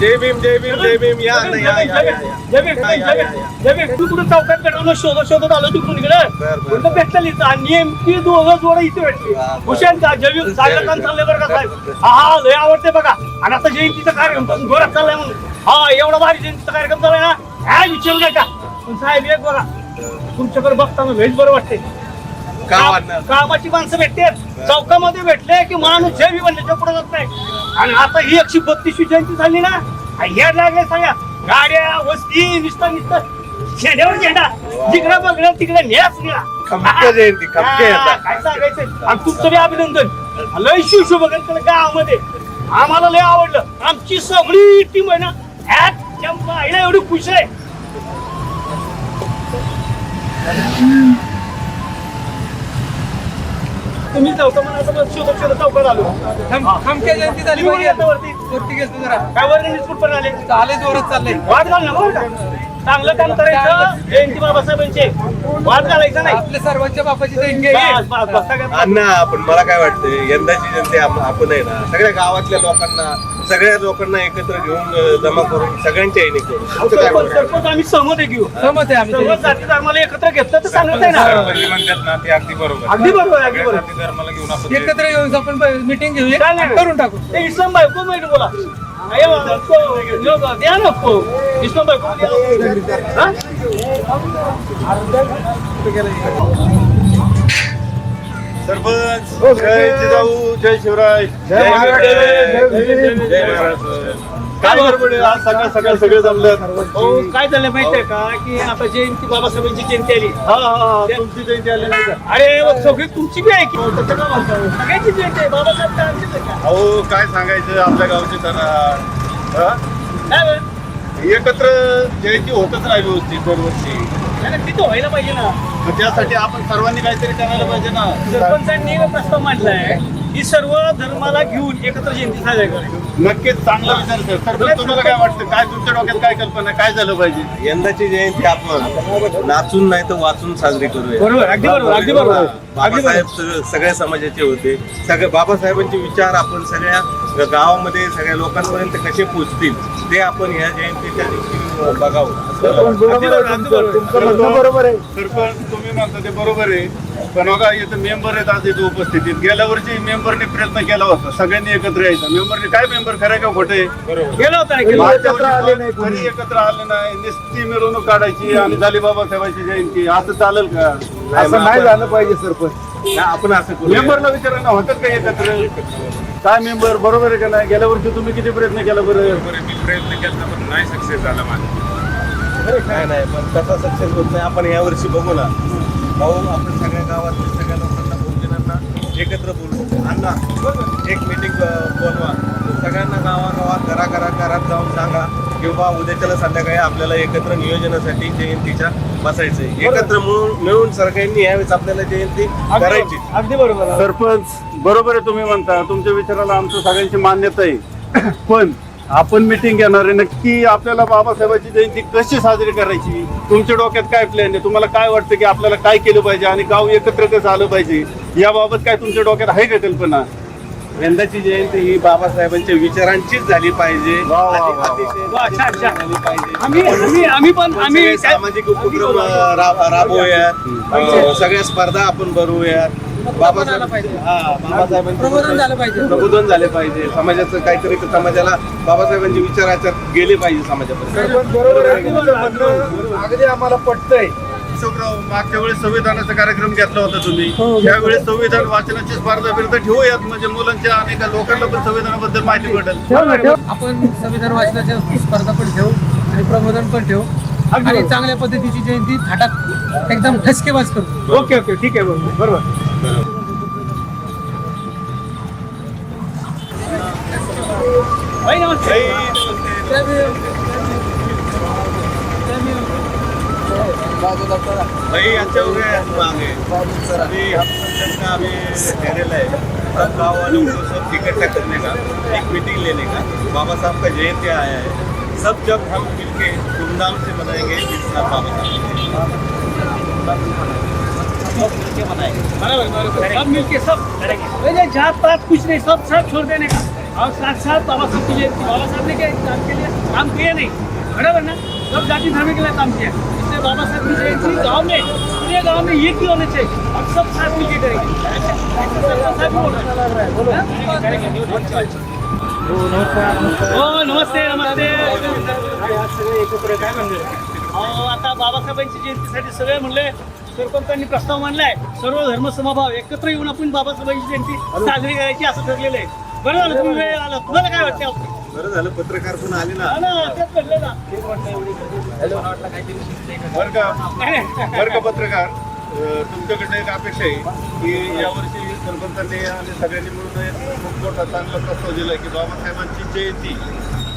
जय भीम जय भीम जय भीम या ना, या या या, या. तू कुठं चौकात पेटवलं शोधत शोधत आलो तिकडून इकडे? बरं. भेटलं इथं आणि नेमकी दोघं जोडं इथे भेटली. हा, बरं. हुशार का जैविक चांगलं काम चाललंय बरं का साहेब हा हा लय आवडते बघा. आणि आता जयंतीचा कार्यक्रम पण जोरात चाललाय म्हणून. हा एवढा भारी जयंतीचा कार्यक्रम चाललाय ना. ह्या विचारू नका. पण साहेब एक बघा. तुमच्याकडे बघताना भेट बरं वाटते का वाढणार? कामाची माणसं भेटते चौकामध्ये भेटले की माणूस जैवी बनल्याच्या पुढे जात नाही. आणि आता ही एकशे बत्तीसवी जयंती झाली ना या लागले सगळ्या गाड्या वस्ती नुसतं नुसतं झेंड्यावर झेंडा. जिकडे बघणार तिकडे न्यास निळा खमक्या जयंती, खमक्या हा, येतात. काय सांगायचं? आणि तुमचं बी अभिनंदन. लय शिवशो बघायचं गावामध्ये. आम्हाला लय आवडलं. आमची सगळी टीम आहे ना एवढी खुश आहे. तुम्ही चौका म्हणा शोधत शोधत चौकात आलो. खमक्या जयंती झाली वरती वरती. वरती गेलतो जरा. काय वर्ग निस्फुट पण आले. चाले जोरात चाललंय. वाद घाल ना? चांगलं काम करायचं. जयंती बाबासाहेबांचे. वाद घालायचा नाही. आपल्या सर्वांच्या बापाची देणगी आहे. बस, बस, बस, सगळ्यात अण्णा पण मला काय वाटतं यंदाची जयंती आप- आपण आहे ना सगळ्या गावातल्या लोकांना सगळ्या लोकांना एकत्र घेऊन अं, जमा करून सगळ्यांच्या येणे करू. तुमचं काय सरपंच म्हणणं आहे? सरपंच आम्ही सहमत आहे घेऊ. सहमत आहे आम्ही सर्व त्याच्यात. जाती धर्माला एकत्र घेतलं तर चांगलंच आहे ना. सरपंच म्हणतात ना ते अगदी बरोबर अगदी बरोबर आहे, अगदी बरोबर जाती धर्माला घेऊन आपण एकत्र येऊन आपण मिटिंग घेऊया. करून टाकू. ते इस्लाम भाई को माहिती बोला. अरे बाबा, को- लोक द्या ना को इस्लाम भाई को. हा? सरपंच जय जिजाऊ जय शिवराय जय महाराष्ट्र जय महाराष्ट्र काय गडबड आहे? आज सकाळ सकाळ सगळे जमले हो काय झालं माहितीये का? की आता जयंती बाबासाहेबांची जयंती आली. हा हा हा तुमची जयंती आली नाही का? अरे मग सगळी तुमची बी आहे की? त्याचं काय म्हणतो? सगळ्यांची जयंती आहे. बाबासाहेब तर आमचीच आहे का? अहो काय सांगायचं आपल्या गावची तर हा? काय बरं? एकत्र जयंती होतच नाही व्यवस्थित दरवर्षी. नाही, नाही, तिथं व्हायला पाहिजे ना. मग त्यासाठी आपण सर्वांनी काहीतरी करायला पाहिजे ना. सरपंचांनी प्रस्ताव मांडलाय. की सर्व धर्माला घेऊन एकत्र जयंती साजरी करायची नक्कीच चांगला विचार कर सरपंच तुम्हाला काय वाटतं? काय तुमच्या डोक्यात काय कल्पना? काय झालं पाहिजे? यंदाची जयंती आपण नाचून नाही तर वाचून साजरी करूया. बरोबर अगदी बरोबर अगदी बरोबर अगदी बाबासाहेब सगळ्या समाजाचे होते. सगळे बाबासाहेबांचे विचार आपण सगळ्या गावामध्ये सगळ्या लोकांपर्यंत कसे पोचतील ते आपण ह्या जयंतीच्या दिवशी बघावं. अगदी बरोबर, अगदी सरपंच तुम्ही म्हणता ते बरोबर आहे. पण बघा इथं मेंबर आहेत आज इथं उपस्थितीत. गेल्या वर्षी मेंबरने प्रयत्न केला होता. सगळ्यांनी एकत्र यायचा. मेंबरने काय मेंबर खरं का खोटे गेलो होता. एकत्र आले नाही कोणी. एकत्र आले नाही. निस्ती मिरवणूक काढायची आणि झाली बाबासाहेबांची जयंती. असं चालेल का? असं नाही झालं पाहिजे सरपंच. आपण असं मेंबरला विचारायला होतात का एकत्र? काय मेंबर बरोबर आहे का नाही? गेल्या वर्षी तुम्ही किती प्रयत्न केला बरं? मी प्रयत्न केला पण नाही सक्सेस झाला माझा. नाही नाही पण कसा सक्सेस होत नाही. आपण या वर्षी बघू ना. भाऊ आपण सगळ्या गावातल्या सगळ्या लोकांना बहुजनांना एकत्र बोलू. अण्णा एक मिटिंग बोलवा. सगळ्यांना गावागावात घरा घरा घरात जाऊन सांगा किंवा उद्याच्याला संध्याकाळी आपल्याला एकत्र नियोजनासाठी जयंतीच्या बसायचंय. एकत्र मिळून मिळून सगळ्यांनी यावेळेस आपल्याला जयंती करायची. अगदी बरोबर. सरपंच बरोबर आहे तुम्ही म्हणता. तुमच्या विचाराला आमचं सगळ्यांची मान्यता आहे. पण आपण मिटिंग घेणार आहे. नक्की आपल्याला बाबासाहेबांची जयंती कशी साजरी करायची? तुमच्या डोक्यात काय प्लॅन आहे? तुम्हाला काय वाटतं की आपल्याला काय केलं पाहिजे आणि गाव एकत्र कसं आलं पाहिजे? याबाबत काय तुमच्या डोक्यात आहे का कल्पना? यंदाची जयंती ही बाबासाहेबांच्या विचारांचीच झाली पाहिजे. सामाजिक उपक्रम राबवूयात. सगळ्या स्पर्धा आपण भरवूयात बाबासाहेबांचं झालं पाहिजे. प्रबोधन झाले पाहिजे. समाजाचं काहीतरी समाजाला बाबासाहेबांचे विचार आचर गेले पाहिजे समाजापर्यंत. बरोबर अगदी आम्हाला पटतंय. अशोकराव मागच्या वेळेस संविधानाचा कार्यक्रम घेतला होता तुम्ही. हो, यावेळेस संविधान वाचनाची स्पर्धा बिर्धा ठेवूयात. म्हणजे मुलांच्या अनेक लोकांना पण संविधानाबद्दल माहिती पडेल आपण संविधान वाचनाच्या स्पर्धा पण ठेवू आणि प्रबोधन पण ठेवू. अगदी आणि. चांगल्या पद्धतीची जयंती थाटात एकदम ठसकेबाज करतो ओके ओके. ठीक आहे बरोबर. भाई अच्छा हो गया मांगे अभी हम का अभी ठहरेला है सब गाँव वालों को सब इकट्ठा करने का एक मीटिंग लेने का बाबा साहब का जयंती आया है। सब जब हम मिलके धूमधाम से मनाएँगे बाबा साहब बनाएंगे बराबर सब मिलके सब करेंगे जात पात कुछ नहीं सब सब छोड़ देने का और साथ साथ बाबा साहब के लिए बाबा साहब ने क्या के लिए काम किया नहीं बराबर ना सब जाति धर्म के लिए काम किया इसलिए बाबा साहब की जयंती गाँव में पूरे गाँव में ये क्यों होने चाहिए और सब साथ मिलकर करेंगे हो नमस्ते नमस्ते अहो, आता बाबासाहेबांची जयंतीसाठी सगळे म्हणले सरपंचांनी प्रस्ताव मांडलाय सर्व धर्म समभाव एकत्र येऊन आपण बाबासाहेबांची जयंती साजरी करायची असं ठरलेलं आहे. बरं झालं तुम्ही वेळ आला. तुम्हाला काय वाटतं? बरं झालं पत्रकार पण आले ना. तेच घडलं ना. बरं का. बरं का पत्रकार? अं, तुमच्याकडनं एक अपेक्षा आहे की यावर्षी सरपंचांनी आणि सगळ्यांनी मिळून एक खूप मोठा चांगला प्रस्ताव दिला की बाबासाहेबांची जयंती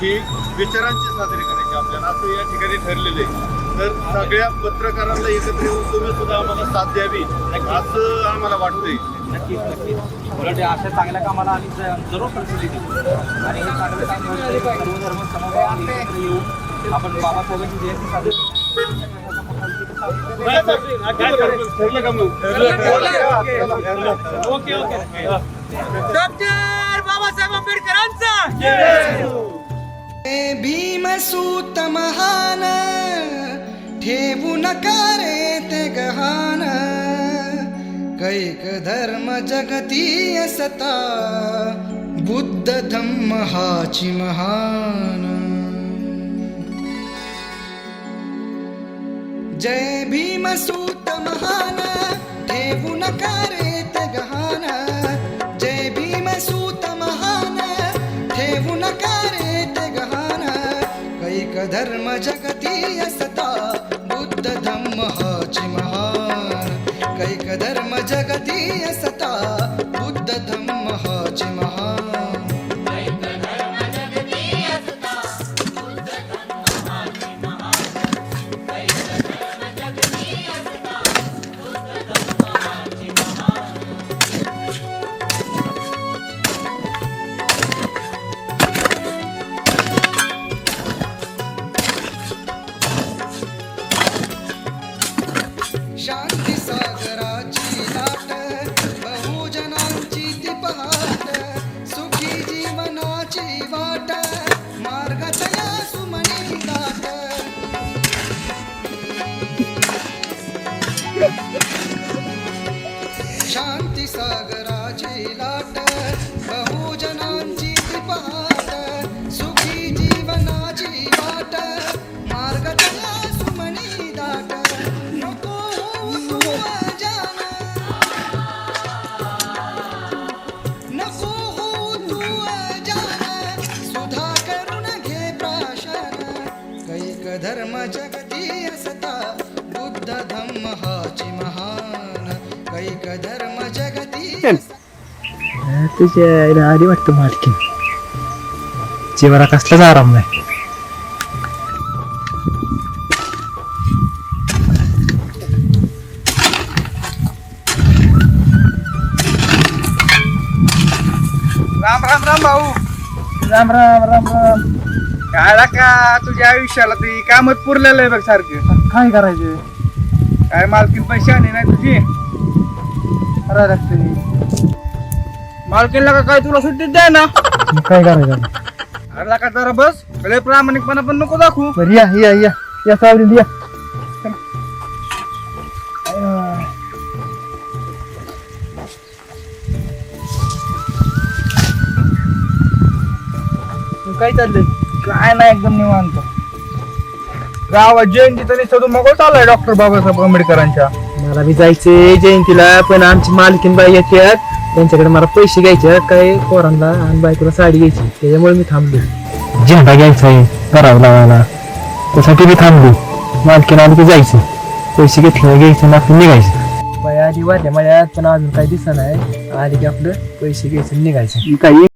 ही विचारांची साजरी करायची आपल्याला. असं या ठिकाणी ठरलेलं आहे. तर सगळ्या पत्रकारांना एकत्र येऊन तुम्ही सुद्धा आम्हाला साथ द्यावी. असं आम्हाला वाटतंय. नक्कीच नक्कीच. उलट अशा चांगल्या कामाला आम्ही ज- जरूर प्रसिद्धी देऊ. आणि हे चांगलं काम सर्व धर्म समभाव एकत्र येऊन आपण बाबासाहेबांची जयंती साजरी करू. बरं, बरं, अगदी बरोबर. ठरलं का मग? Okay okay. डॉक्टर बाबासाहेब आंबेडकरांचा. भीमसूत महान ठेवू नका रे ते गहान कैक धर्म जगती असता बुद्ध धम्म हाची महान. जय भीमसूत महान ठेवू नका रे ते गहान जय भीमसूत महान ठेवू नका रे ते गहान कैक धर्म जगती असता बुद्ध धम्म हाची महान कैक धर्म जगती असत तुझ्या आधी वाटतं मालकीन. जीवाला कसलाच आराम नाही. राम राम राम भाऊ. राम राम राम राम. काय का तुझ्या आयुष्याला ते कामच पुरलेलं आहे बघ सारखं. काय करायचे? काय मालकीन पैसे आणि नाही तुझी? करायला लागते मालकीनला का काय तुला सुट्टीच द्याय ना? काय करायचं? अरे का जरा बस. लय प्रामाणिकपणा पण नको दाखवू. बरं या या या. या सावलीत या. काय चाललंय? काय नाही एकदम निवांत. गावात जयंती तरी सदू मग चाललाय डॉक्टर बाबासाहेब आंबेडकरांच्या. मला बी जायचंय जयंतीला पण आमची मालकीन बाई येतात त्यांच्याकडे मला पैसे घ्यायचे काय पोरांना आणि बायकोला साडी घ्यायची. त्याच्यामुळे मी थांबलो. झेंडा घ्यायचा आहे करावं लावायला. त्यासाठी मी थांबलो. मालकीन आली की जायचं. पैसे घेतले घ्यायचं ना आपलं निघायचं. बाई आली वाट्या मळ्यात पण अजून काही दिसत नाही. आली की आपलं पैसे घ्यायचं निघायचं. काही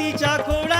जातीच्या खोडा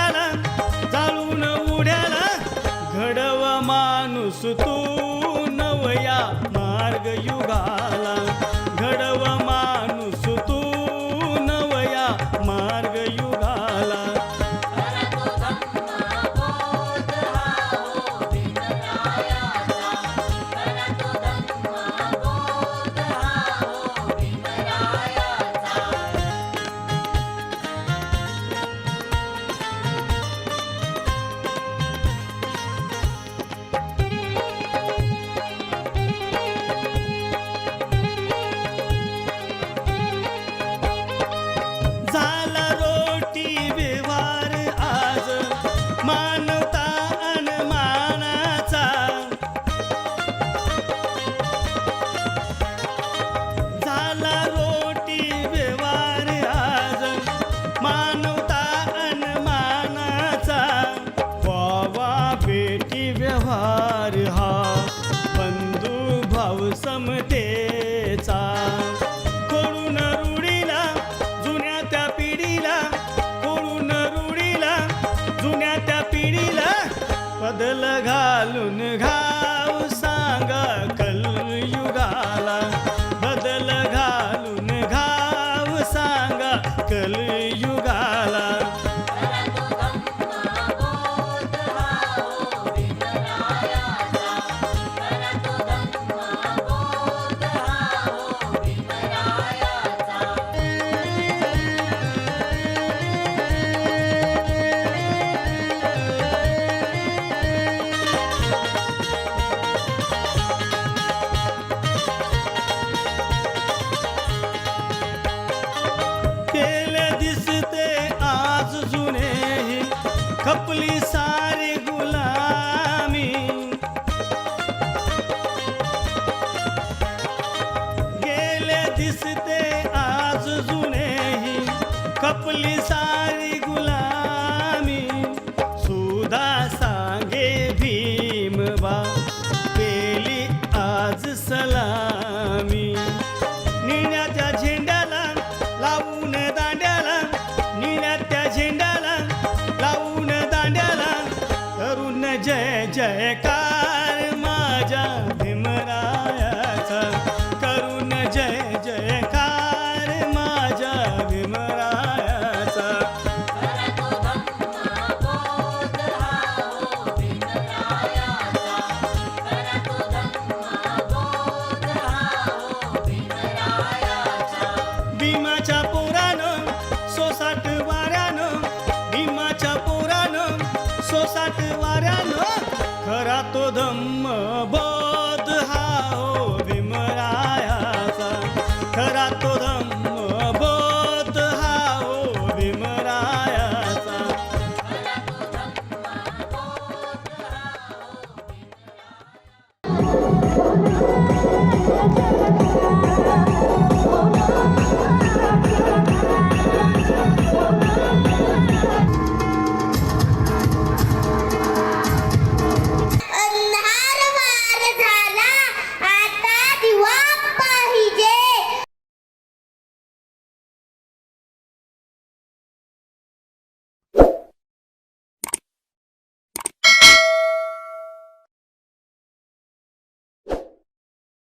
समतेचा खपली सारी पोरानं